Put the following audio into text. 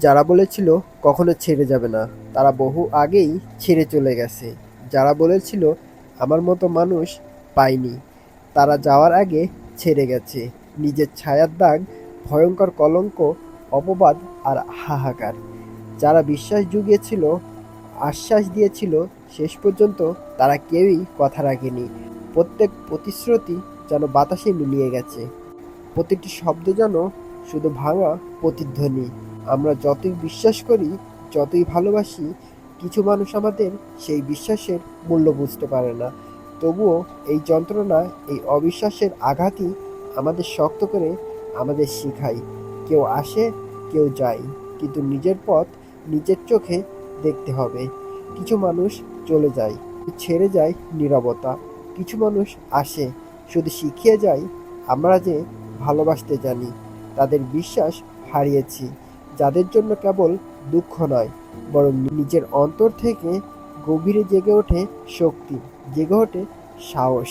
যারা বলেছিল কখনো ছেড়ে যাবে না, তারা বহু আগেই ছেড়ে চলে গেছে। যারা বলেছিল, আমার মতো মানুষ পাইনি, তারা যাওয়ার আগে ছেড়ে গেছে। নিজের ছায়ার দাগ, ভয়ঙ্কর কলঙ্ক, অপবাদ আর হাহাকার। যারা বিশ্বাস জুগিয়েছিল, আশ্বাস দিয়েছিল, শেষ পর্যন্ত তারা কেউই কথা রাখেনি। প্রত্যেক প্রতিশ্রুতি যেন বাতাসে মিলিয়ে গেছে। প্রতিটি শব্দ যেন শুধু ভাঙা প্রতিধ্বনি। আমরা যতই বিশ্বাস করি, যতই ভালোবাসি, কিছু মানুষ আমাদের সেই বিশ্বাসের মূল্য বুঝতে পারে না। তবুও এই যন্ত্রণা, এই অবিশ্বাসের আঘাতই আমাদের শক্ত করে আমাদের শেখায়। কেউ আসে, কেউ যায়, কিন্তু নিজের পথ নিজের চোখে দেখতে হবে। কিছু মানুষ চলে যায়, ছেড়ে যায় নীরবতা। কিছু মানুষ আসে, শুধু শিখিয়ে যায়, আমরা যে ভালোবাসতে জানি, তাদের বিশ্বাস হারিয়েছি। যাদের জন্য কেবল দুঃখ নয়, বরং নিজের অন্তর থেকে গভীরে জেগে ওঠে শক্তি, জেগে ওঠে সাহস।